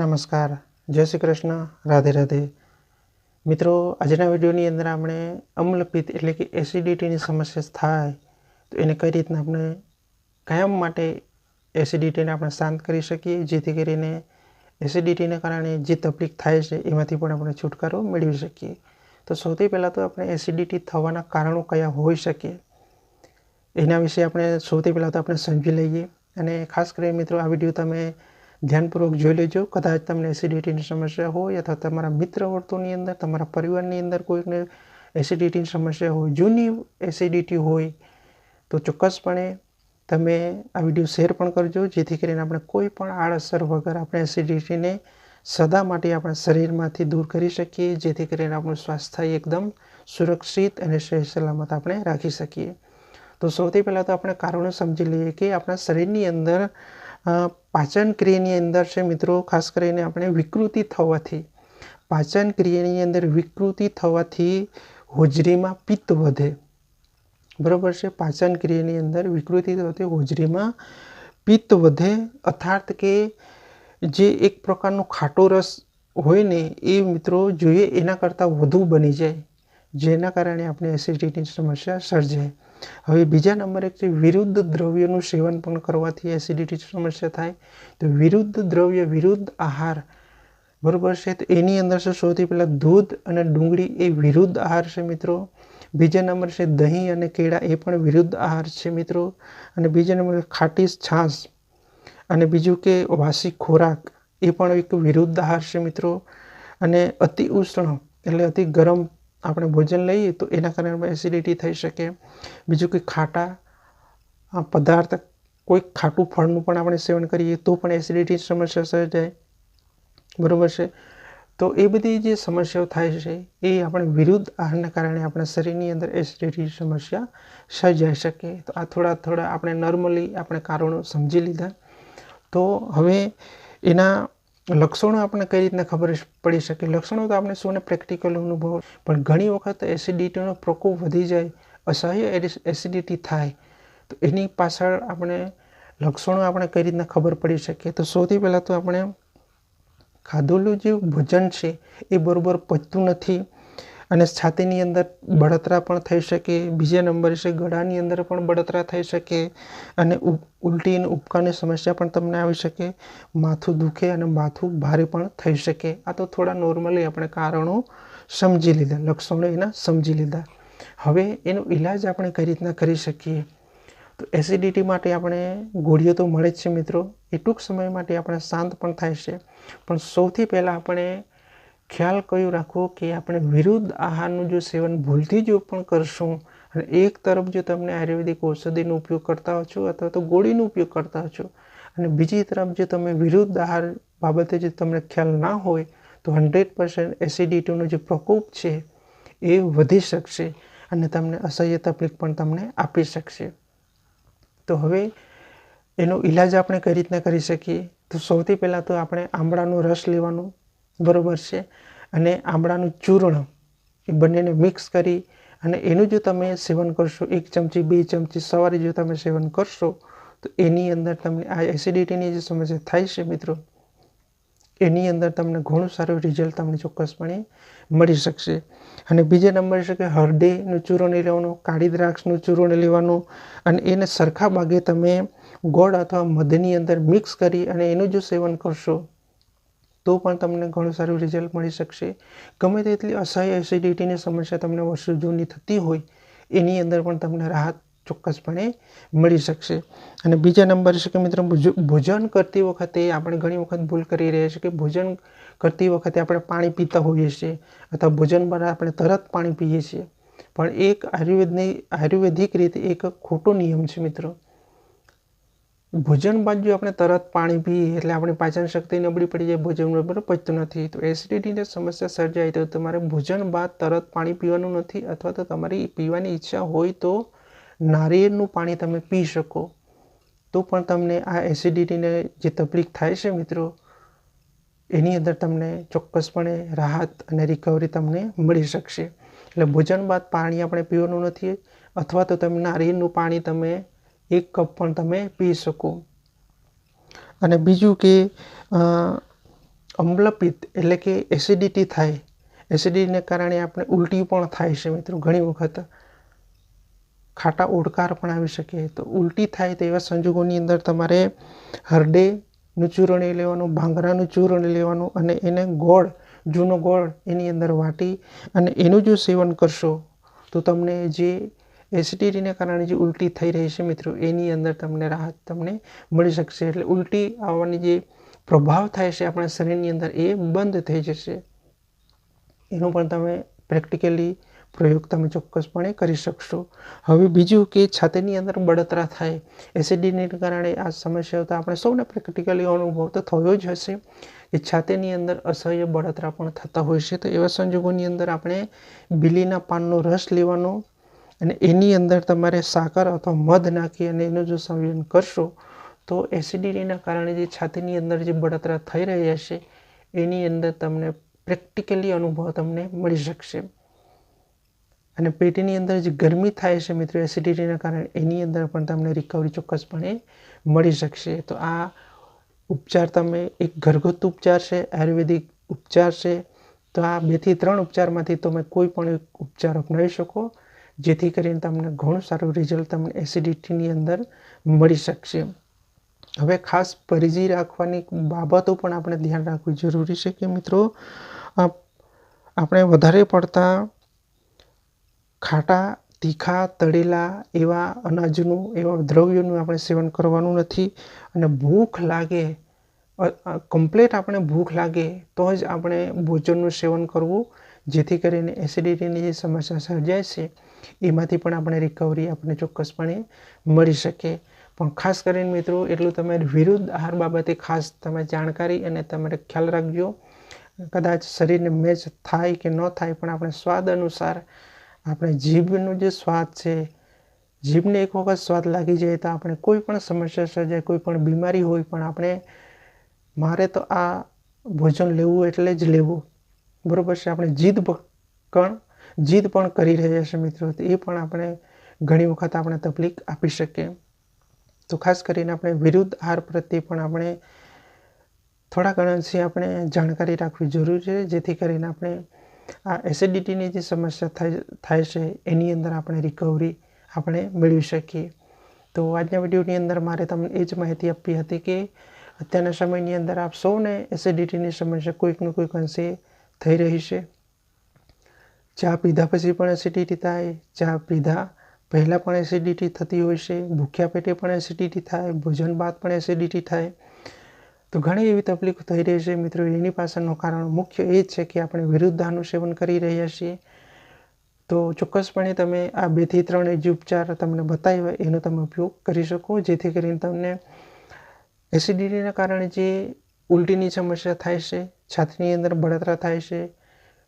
નમસ્કાર. જય શ્રી કૃષ્ણ. રાધે રાધે. મિત્રો, આજના વિડીયોની અંદર આપણે અમ્લપિત્ત એટલે કે એસિડિટીની સમસ્યા થાય તો એને કઈ રીતના આપણે કાયમ માટે એસિડિટીને આપણે શાંત કરી શકીએ? જેથી કરીને એસિડિટીને કારણે જે તકલીફ થાય છે, એમાંથી પણ આપણે છુટકારો મેળવી શકીએ. તો સૌથી પહેલાં તો આપણે એસિડિટી થવાના કારણો કયા હોઈ શકે? એના વિશે આપણે સૌથી પહેલાં તો આપણે સમજી લઈએ. અને ખાસ કરીને મિત્રો, આ વીડિયો તમે ધ્યાનપૂર્વક જોઈ લેજો. કદાચ તમને એસિડિટીની સમસ્યા હોય અથવા તમારા મિત્ર વર્તુળની અંદર, તમારા પરિવારની અંદર કોઈને એસિડિટીની સમસ્યા હોય, જૂની એસિડિટી હોય, તો ચોક્કસપણે તમે આ વીડિયો શેર પણ કરજો. જેથી કરીને આપણે કોઈ પણ આડઅસર વગર આપણે એસિડિટીને સદા માટે આપણા શરીરમાંથી દૂર કરી શકીએ. જેથી કરીને આપણું સ્વાસ્થ્ય એકદમ સુરક્ષિત અને સહી સલામત આપણે રાખી શકીએ. તો સૌથી પહેલાં તો આપણે કારણો સમજી લઈએ કે આપણા શરીરની અંદર પાચન ક્રિયાની અંદર છે મિત્રો, ખાસ કરીને આપણે વિકૃતિ થવાથી. પાચન ક્રિયાની અંદર વિકૃતિ થવાથી હોજરીમાં પિત્ત વધે. બરાબર છે? પાચન ક્રિયાની અંદર વિકૃતિ થવાથી હોજરીમાં પિત્ત વધે. અર્થાત કે જે એક પ્રકારનો ખાટો રસ હોય ને, એ મિત્રો જોઈએ, એના કરતાં વધુ બની જાય. જેના કારણે આપણે એસિડિટીની સમસ્યા સર્જાય. હવે બીજા નંબર એક છે, વિરુદ્ધ દ્રવ્યનું સેવન પણ કરવાથી એસિડિટી સમસ્યા થાય. તો વિરુદ્ધ દ્રવ્ય, વિરુદ્ધ આહાર, બરાબર છે? તો એની અંદર છે, સૌથી પહેલાં દૂધ અને ડુંગળી એ વિરુદ્ધ આહાર છે મિત્રો. બીજા નંબર છે, દહીં અને કેળા એ પણ વિરુદ્ધ આહાર છે મિત્રો. અને બીજા નંબર ખાટી છાશ અને બીજું કે વાસી ખોરાક એ પણ એક વિરુદ્ધ આહાર છે મિત્રો. અને અતિ ઉષ્ણ એટલે અતિ ગરમ આપણે ભોજન લઈએ તો એના કારણે એસિડિટી થઈ શકે. બીજું કોઈ ખાટા પદાર્થ, કોઈ ખાટું ફળનું પણ આપણે સેવન કરીએ તો પણ એસિડિટી સમસ્યા સર્જાય. બરાબર છે? તો એ બધી જે સમસ્યાઓ થાય છે, એ આપણે વિરુદ્ધ આહારના કારણે આપણા શરીરની અંદર એસિડિટી સમસ્યા સર્જાઈ શકે. તો આ થોડા થોડા આપણે નોર્મલી આપણે કારણો સમજી લીધા. તો હવે એના લક્ષણો આપણે કઈ રીતના ખબર પડી શકે? લક્ષણો તો આપણે શું પ્રેક્ટિકલ અનુભવ પણ ઘણી વખત એસિડિટીનો પ્રકોપ વધી જાય, અસહ્ય એસિડિટી થાય, તો એની પાછળ આપણે લક્ષણો આપણે કઈ રીતના ખબર પડી શકીએ તો સૌથી પહેલાં તો આપણે ખાધેલું જે ભોજન છે, એ બરાબર પચતું નથી. અને છાતીની અંદર બળતરા પણ થઈ શકે, બીજા નંબર છે ગળાની અંદર પણ બળતરા થઈ શકે અને ઉલટી અને ઉપકારની સમસ્યા પણ તમને આવી શકે. માથું દુખે અને માથું ભારે પણ થઈ શકે. આ તો થોડા નોર્મલી આપણે કારણો સમજી લીધા, લક્ષણો એના સમજી લીધા. હવે એનો ઈલાજ આપણે કઈ રીતના કરી શકીએ? તો એસિડિટી માટે આપણે ગોળીઓ તો મળે જ છે મિત્રો. એ ટૂંક સમય માટે આપણે શાંત પણ થાય છે. પણ સૌથી પહેલાં આપણે ખ્યાલ કયો રાખવો કે આપણે વિરુદ્ધ આહારનું જો સેવન ભૂલથી જો પણ કરશું? અને એક તરફ જો તમને આયુર્વેદિક ઔષધિનો ઉપયોગ કરતા હો છો અથવા તો ગોળીનો ઉપયોગ કરતા હો છો, અને બીજી તરફ જો તમે વિરુદ્ધ આહાર બાબતે જો તમને ખ્યાલ ના હોય, તો હંડ્રેડ પર્સન્ટ એસિડિટીનો જે પ્રકોપ છે એ વધી શકશે અને તમને અસહ્ય તકલીફ પણ તમને આપી શકશે. તો હવે એનો ઈલાજ આપણે કઈ રીતના કરી શકીએ? તો સૌથી પહેલાં તો આપણે આંબળાનો રસ લેવાનો બરાબર છે. અને આંબળાનું ચૂર્ણ એ બંનેને મિક્સ કરી અને એનું જો તમે સેવન કરશો, એક ચમચી, બે ચમચી, સવારે જો તમે સેવન કરશો, તો એની અંદર તમને આ એસિડિટીની જે સમસ્યા થાય છે મિત્રો, એની અંદર તમને ઘણું સારું રિઝલ્ટ તમને ચોક્કસપણે મળી શકશે. અને બીજા નંબર છે કે હરડેનું ચૂર્ણ લેવાનું, કાળી દ્રાક્ષનું ચૂર્ણ લેવાનું, અને એને સરખા ભાગે તમે ગોળ અથવા મધની અંદર મિક્સ કરી અને એનું જો સેવન કરશો તો પણ તમને ઘણું સારું રિઝલ્ટ મળી શકશે. ગમે તેટલી અસહ્ય એસિડિટીની સમસ્યા તમને વર્ષો જૂની થતી હોય, એની અંદર પણ તમને રાહત ચોક્કસપણે મળી શકશે. અને બીજા નંબર છે કે મિત્રો ભોજન કરતી વખતે આપણે ઘણી વખત ભૂલ કરી રહ્યા છીએ કે ભોજન કરતી વખતે આપણે પાણી પીતા હોઈએ છીએ અથવા ભોજન બાદ આપણે તરત પાણી પીએ છીએ. પણ એક આયુર્વેદની, આયુર્વેદિક રીતે એક ખોટો નિયમ છે મિત્રો. ભોજન બાદ જો આપણે તરત પાણી પી, એટલે આપણી પાચન શક્તિ નબળી પડી જાય ભોજન બરાબર પચતું નથી. તો એસિડિટીની સમસ્યા સર્જાય તો તમારે ભોજન બાદ તરત પાણી પીવાનું નથી અથવા તો તમારી પીવાની ઈચ્છા હોય તો નારિયેળનું પાણી તમે પી શકો. તો પણ તમને આ એસિડિટીને જે તકલીફ થાય છે મિત્રો, એની અંદર તમને ચોક્કસપણે રાહત અને રિકવરી તમને મળી શકશે. એટલે ભોજન બાદ પાણી આપણે પીવાનું નથી, અથવા તો તમે નારિયેળનું પાણી તમે એક કપ પણ તમે પી શકો. અને બીજું કે અમ્લપિત એટલે કે એસિડિટી થાય. એસિડિટીને કારણે આપણે ઉલટી પણ થાય છે મિત્રો ઘણી વખત. ખાટા ઓડકાર પણ આવી શકે. તો ઉલટી થાય તેવા સંજોગોની અંદર તમારે હરડેનું ચૂર્ણ લેવાનું, ભાંગરાનું ચૂરણ લેવાનું અને એને ગોળ, જૂનો ગોળ એની અંદર વાટી અને એનું જો સેવન કરશો તો તમને જે એસિડિટીને કારણે જે ઉલટી થઈ રહી છે મિત્રો, એની અંદર તમને રાહત તમને મળી શકશે. એટલે ઉલટી આવવાની જે પ્રભાવ થાય છે આપણા શરીરની અંદર એ બંધ થઈ જશે. એનો પણ તમે પ્રેક્ટિકલી પ્રયોગ તમે ચોક્કસપણે કરી શકશો. હવે બીજું કે છાતીની અંદર બળતરા થાય એસિડિટીને કારણે આ સમસ્યાઓ તો આપણે સૌને પ્રેક્ટિકલી અનુભવ તો થયો જ હશે કે છાતીની અંદર અસહ્ય બળતરા પણ થતા હોય છે. તો એવા સંજોગોની અંદર આપણે બીલીના પાનનો રસ લેવાનો અને એની અંદર તમારે સાકર અથવા મધ નાખી અને એનું જો સંયોજન કરશો, તો એસિડિટીના કારણે જે છાતીની અંદર જે બળતરા થઈ રહ્યા છે એની અંદર તમને પ્રેક્ટિકલી અનુભવ તમને મળી શકશે. અને પેટની અંદર જે ગરમી થાય છે મિત્રો એસિડિટીના કારણે, એની અંદર પણ તમને રિકવરી ચોક્કસપણે મળી શકશે. તો આ ઉપચાર તમે, એક ઘરગથ્થુ ઉપચાર છે, આયુર્વેદિક ઉપચાર છે, તો આ બેથી ત્રણ ઉપચારમાંથી તમે કોઈ પણ એક ઉપચાર અપનાવી શકો. જેથી કરીને તમને ઘણું સારું રિઝલ્ટ તમને એસિડિટીની અંદર મળી શકશે. હવે ખાસ પરિજી રાખવાની બાબતો પણ આપણે ધ્યાન રાખવી જરૂરી છે કે મિત્રો આપણે વધારે પડતા ખાટા, તીખા, તળેલા એવા અનાજનું, એવા દ્રવ્યોનું આપણે સેવન કરવાનું નથી અને ભૂખ લાગે કમ્પ્લેટ આપણે ભૂખ લાગે તો જ આપણે ભોજનનું સેવન કરવું, જેથી કરીને એસિડિટીની જે સમસ્યા સર્જાય છે. એમાંથી પણ આપણે રિકવરી આપણે ચોક્કસપણે મળી શકે. પણ ખાસ કરીને મિત્રો, એટલું તમે વિરુદ્ધ આહાર બાબતે ખાસ તમે જાણકારી અને તમારે ખ્યાલ રાખજો. કદાચ શરીરને મેચ થાય કે ન થાય, પણ આપણે સ્વાદ અનુસાર આપણે જીભનો જે સ્વાદ છે, જીભને એક વખત સ્વાદ લાગી જાય તો આપણે કોઈ પણ સમસ્યા સર્જાય, કોઈ પણ બીમારી હોય, પણ આપણે મારે તો આ ભોજન લેવું એટલે જ લેવું. બરાબર છે? આપણે જીદ પણ જીદ પણ કરી રહ્યા છે મિત્રો એ પણ આપણે ઘણી વખત આપણે તકલીફ આપી શકીએ. તો ખાસ કરીને આપણે વિરુદ્ધ આહાર પ્રત્યે પણ આપણે થોડા ઘણા આપણે જાણકારી રાખવી જરૂરી છે, જેથી કરીને આપણે આ એસિડિટીની જે સમસ્યા થાય થાય છે, એની અંદર આપણે રિકવરી આપણે મેળવી શકીએ. તો આજના વિડીયોની અંદર મારે તમને એ જ માહિતી આપવી હતી કે અત્યારના સમયની અંદર આપ સૌને એસિડિટીની સમસ્યા કોઈકનું કોઈક અંશે થઈ રહી છે. ચા પીધા પછી પણ એસિડિટી થાય, ચા પીધા પહેલાં પણ એસિડિટી થતી હોય છે, ભૂખ્યા પેટે પણ એસિડિટી થાય, ભોજન બાદ પણ એસિડિટી થાય. તો ઘણી એવી તકલીફ થઈ રહી છે મિત્રો. એની પાછળનું કારણ મુખ્ય એ જ છે કે આપણે વિરુદ્ધાનું સેવન કરી રહ્યા છીએ. તો ચોક્કસપણે તમે આ બેથી ત્રણ જે ઉપચાર તમને બતાવ્યા એનો તમે ઉપયોગ કરી શકો, જેથી કરીને તમને એસિડિટીના કારણે જે ઉલટીની સમસ્યા થાય છે, છાતીની અંદર બળતરા થાય છે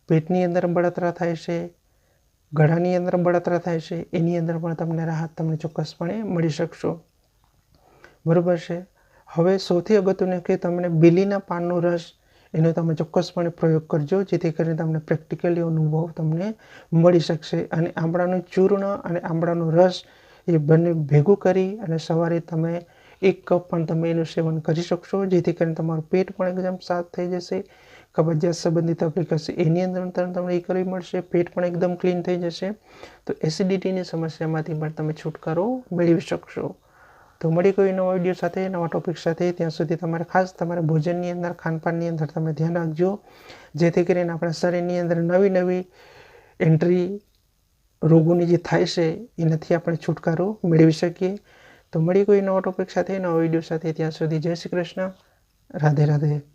પેટની અંદર બળતરા થાય છે, ગળાની અંદર બળતરા થાય છે, એની અંદર પણ તમને રાહત તમને ચોક્કસપણે મળી શકશો. બરાબર છે? હવે સૌથી અગત્યનું કે તમને બિલીના પાનનો રસ એનો તમે ચોક્કસપણે પ્રયોગ કરજો, જેથી કરીને તમને પ્રેક્ટિકલી અનુભવ તમને મળી શકશે. અને આંબળાનું ચૂર્ણ અને આંબળાનો રસ એ બંને ભેગું કરી અને સવારે તમે એક કપ પણ તમે એનું સેવન કરી શકશો, જેથી કરીને તમારું પેટ પણ એકદમ સાફ થઈ જશે. કબજિયાત સંબંધિત તકલીફ હશે એની અંદર તમને એ કરવી મળશે. પેટ પણ એકદમ ક્લીન થઈ જશે. તો એસિડિટીની સમસ્યામાંથી પણ તમે છુટકારો મેળવી શકશો. તો મળી કોઈ નવા વીડિયો સાથે, નવા ટોપિક સાથે. ત્યાં સુધી તમારે ખાસ તમારા ભોજનની અંદર, ખાનપાનની અંદર તમે ધ્યાન રાખજો. જેથી કરીને આપણા શરીરની અંદર નવી નવી એન્ટ્રી રોગોની જે થાય છે, એનાથી આપણે છુટકારો મેળવી શકીએ. તો મળી કોઈ નવા ટોપિક સાથે, નવા વીડિયો સાથે. ત્યાં સુધી જય શ્રી કૃષ્ણ. રાધે રાધે.